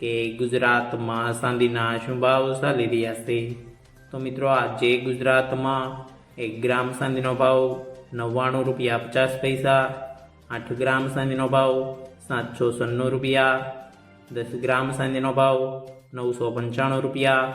કે ગુજરાતમાં ચાંદીના શું ભાવ ચાલી રહ્યા છે. તો મિત્રો આજે ગુજરાતમાં એક ગ્રામ ચાંદીનો ભાવ નવ્વાણું રૂપિયા પચાસ પૈસા, આઠ ગ્રામ ચાંદીનો ભાવ સાતસો સન્નું રૂપિયા, દસ ગ્રામ ચાંદીનો ભાવ નવસો પંચાણું રૂપિયા,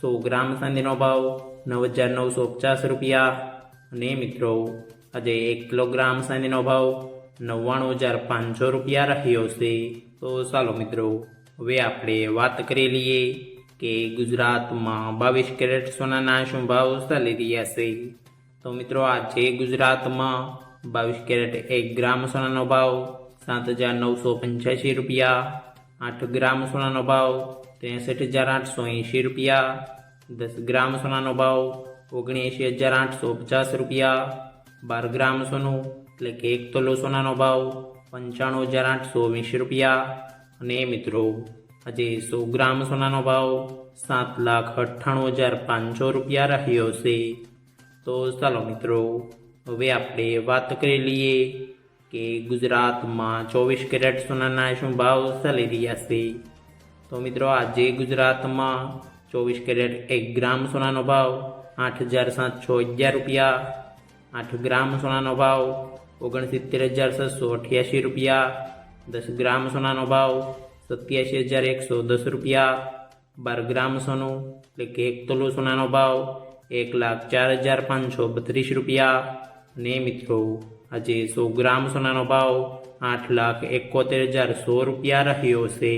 સો ગ્રામ ચાંદીનો ભાવ નવ હજાર નવસો પચાસ રૂપિયા. અને મિત્રો, આજે એક કિલોગ્રામ ચાંદીનો ભાવ નવ્વાણું હજાર પાંચસો રૂપિયા રહ્યો છે. તો ચાલો મિત્રો હવે આપણે વાત કરી લઈએ કે ગુજરાતમાં બાવીસ કેરેટ સોનાના શું ભાવ ચાલી રહ્યા છે. તો મિત્રો આજે ગુજરાતમાં બાવીસ કેરેટ એક ગ્રામ સોનાનો ભાવ સાત હજાર નવસો પંચ્યાસી રૂપિયા, આઠ ગ્રામ સોનાનો ભાવ ત્રેસઠ હજાર આઠસો એંશી રૂપિયા, દસ ગ્રામ સોનાનો ભાવ ઓગણએંશી હજાર આઠસો પચાસ રૂપિયા, બાર ગ્રામ સોનું એટલે કે એક તોલો સોનાનો ભાવ પંચાણું હજાર આઠસો વીસ રૂપિયા અને મિત્રો, આજે સો ગ્રામ સોનાનો ભાવ સાત લાખ અઠ્ઠાણું હજાર પાંચસો રૂપિયા રહ્યો છે. તો ચાલો મિત્રો, હવે આપણે વાત કરી લઈએ કે ગુજરાતમાં ચોવીસ કેરેટ સોનાના શું ભાવ ચાલી રહ્યા છે. તો મિત્રો, આજે ગુજરાતમાં ચોવીસ કેરેટ એક ગ્રામ સોનાનો ભાવ આઠ હજાર સાતસો અગિયાર રૂપિયા, આઠ ગ્રામ સોનાનો ભાવ ઓગણસિત્તેર હજાર છસો અઠ્યાસી રૂપિયા દસ ગ્રામ સોનાનો ભાવ સત્યાસી હજાર એકસો દસ રૂપિયા. બાર ગ્રામ સોનું એટલે કે એક તોલો સોનાનો ભાવ એક લાખ ચાર હજાર પાંચસો બત્રીસ રૂપિયા. ને મિત્રો, આજે સો ગ્રામ સોનાનો ભાવ આઠ લાખ એકોતેર હજાર સો રૂપિયા રહ્યો છે.